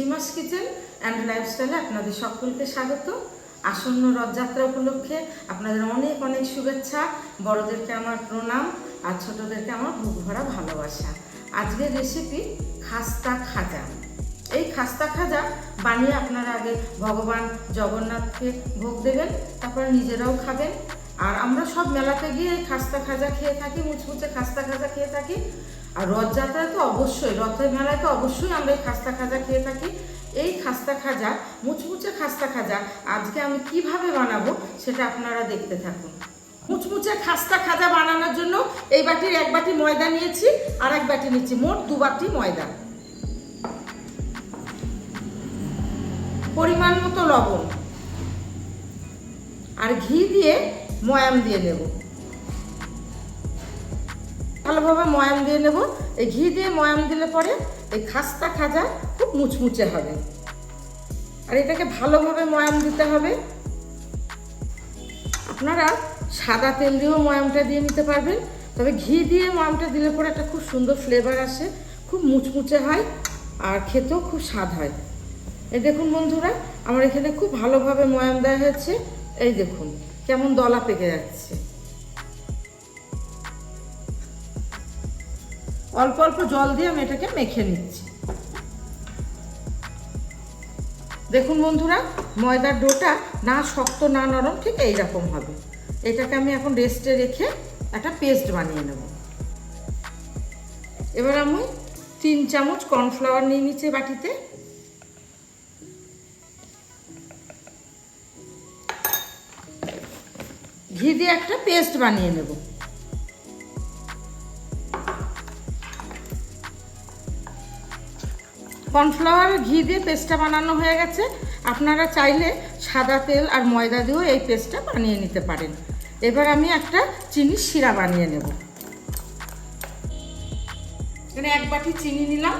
শ্রীমাস kitchen and লাইফস্টাইলে আপনাদের সকলকে স্বাগত। আসন্ন রথযাত্রা উপলক্ষে আপনাদের অনেক অনেক শুভেচ্ছা। বড়দেরকে আমার প্রণাম আর ছোটদেরকে আমার বুক ভরা ভালোবাসা। আজকের রেসিপি খাস্তা খাজা। এই খাস্তা খাজা বানিয়ে আপনারা আগে ভগবান জগন্নাথকে ভোগ দেবেন, তারপর নিজেরাও খাবেন। আর আমরা সব মেলাতে গিয়ে খাস্তা খাজা খেয়ে থাকি, মুচমুচে খাস্তা খাজা খেয়ে থাকি। আর রথযাত্রায় তো অবশ্যই, রথের মেলায় তো অবশ্যই আমরা এই খাস্তা খাজা খেয়ে থাকি। এই খাস্তা খাজা, মুচমুচে খাস্তা খাজা, আজকে আমি কীভাবে বানাবো সেটা আপনারা দেখতে থাকুন। মুচমুচে খাস্তা খাজা বানানোর জন্য এই বাটির এক বাটি ময়দা নিয়েছি, আর এক বাটি নিচ্ছি, মোট দু বাটি ময়দা। পরিমাণ মতো লবণ। আর ঘি দিয়ে ময়াম দিয়ে নেব। ভালোভাবে ময়াম দিয়ে নেব। এই ঘি দিয়ে ময়াম দিলে পরে এই খাস্তা খাজা খুব মুচমুচে হবে। আর এটাকে ভালোভাবে ময়াম দিতে হবে। আপনারা সাদা তেল দিয়েও ময়ামটা দিয়ে নিতে পারবেন। তবে ঘি দিয়ে ময়ামটা দিলে পরে একটা খুব সুন্দর ফ্লেভার আসে, খুব মুচমুচে হয় আর খেতেও খুব স্বাদ হয়। এই দেখুন বন্ধুরা, আমার এখানে খুব ভালোভাবে ময়াম দেওয়া হয়েছে। এই দেখুন, কেমন দলা পেকে যাচ্ছে। অল্প অল্প জল দিয়ে আমি এটাকে মেখে নিচ্ছি। দেখুন বন্ধুরা, ময়দার ডোটা না শক্ত, না নরম, ঠিক এইরকম হবে। এটাকে আমি এখন রেস্টে রেখে একটা পেস্ট বানিয়ে নেব। এবার আমি তিন চামচ কর্নফ্লাওয়ার নিয়ে নিচ্ছি বাটিতে। ঘি দিয়ে একটা পেস্ট বানিয়ে নেব। কর্নফ্লাওয়ার ঘি দিয়ে পেস্টটা বানানো হয়ে গেছে। আপনারা চাইলে সাদা তেল আর ময়দা দিয়েও এই পেস্টটা বানিয়ে নিতে পারেন। এবার আমি একটা চিনির শিরা বানিয়ে নেব। এখানে এক বাটি চিনি নিলাম।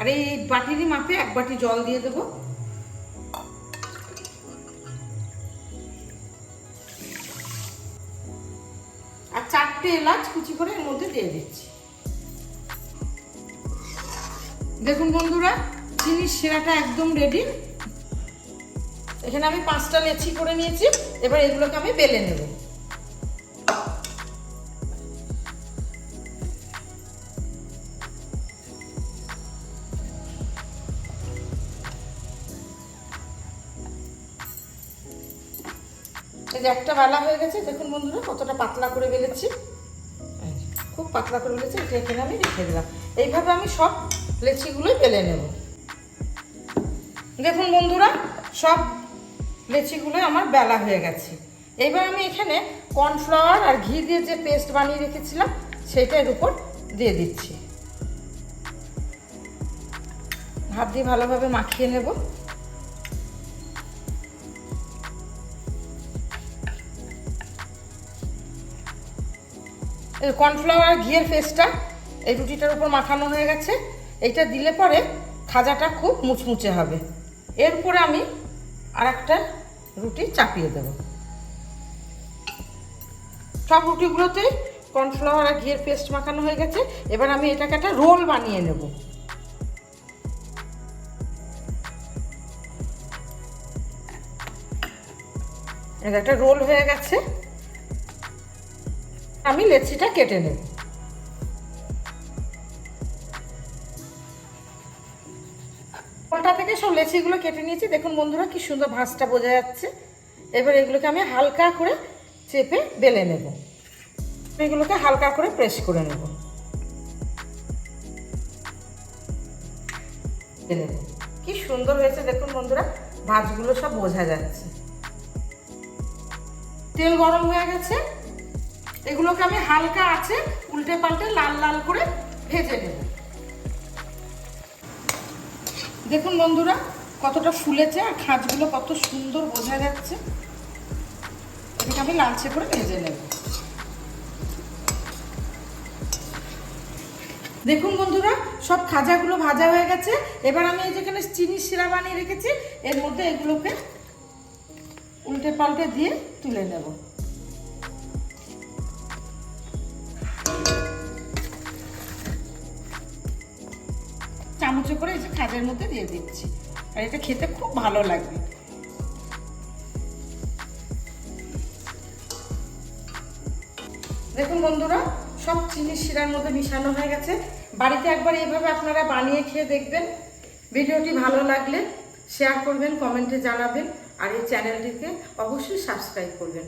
আর এই বাটিরই মাপে এক বাটি জল দিয়ে দেবো। চারটে এলাচ কুচি করে এর মধ্যে দিয়ে দিচ্ছি। দেখুন বন্ধুরা চিনির শিরাটা একদম রেডি এখানে আমি পাঁচটা লেচি করে নিয়েছি, এবার এগুলোকে আমি বেলে নেব। একটা বেলা হয়ে গেছে, দেখুন বন্ধুরা, কতটা পাতলা করে বেলেছি। পাতলা করে বেলেছি এটা এখানে আমি রেখে দিলাম। এইভাবে আমি সব লেচিগুলোই বেলে নেব। দেখুন বন্ধুরা, সব লেচিগুলোই আমার বেলা হয়ে গেছে। এবার আমি এখানে কর্নফ্লাওয়ার আর ঘি দিয়ে যে পেস্ট বানিয়ে রেখেছিলাম সেটা এর উপর দিয়ে দিচ্ছি। হাত দিয়ে ভালোভাবে মাখিয়ে নেব। কর্নফ্লাওয়ার ঘিয়ের পেস্টটা এই রুটিটার উপর মাখানো হয়ে গেছে। এইটা দিলে পরে খাজাটা খুব মুচমুচে হবে। এরপরে আমি আর একটা রুটি চাপিয়ে দেব। সব রুটিগুলোতে কর্নফ্লাওয়ার আর ঘিয়ের পেস্ট মাখানো হয়ে গেছে। এবার আমি এটাকে একটা রোল বানিয়ে নেব। এটা একটা রোল হয়ে গেছে। আমি লেচিটা কেটে নেব। কোনটা থেকে সব লেচিগুলো কেটে নিয়েছি। দেখুন বন্ধুরা, কি সুন্দর ভাঁজটা বোঝা যাচ্ছে। এবার এগুলোকে আমি হালকা করে চেপে বেলে নেব। এগুলোকে হালকা করে প্রেস করে নেব। নেব। কি সুন্দর হয়েছে দেখুন বন্ধুরা, ভাঁজগুলো সব বোঝা যাচ্ছে। তেল গরম হয়ে গেছে। এগুলোকে আমি হালকা আছে উল্টে পাল্টে লাল লাল করে ভেজে নেব। দেখুন বন্ধুরা, কতটা ফুলেছে আর খাঁজগুলো কত সুন্দর বোঝা যাচ্ছে। এটাকে আমি লালচে করে ভেজে নেব। দেখুন বন্ধুরা, সব খাজাগুলো ভাজা হয়ে গেছে। এবার আমি এই যেখানে চিনি শিরা বানিয়ে রেখেছি, এর মধ্যে এগুলোকে উল্টে পাল্টে দিয়ে তুলে নেব। চামচে করে এই যে খাজের মধ্যে দিয়ে দিচ্ছি। আর এটা খেতে খুব ভালো লাগবে। দেখুন বন্ধুরা, সব চিনি শিরার মধ্যে মিশানো হয়ে গেছে। বাড়িতে একবার এইভাবে আপনারা বানিয়ে খেয়ে দেখবেন। ভিডিওটি ভালো লাগলে শেয়ার করবেন কমেন্টে জানাবেন। আর এই চ্যানেলটিকে অবশ্যই সাবস্ক্রাইব করবেন।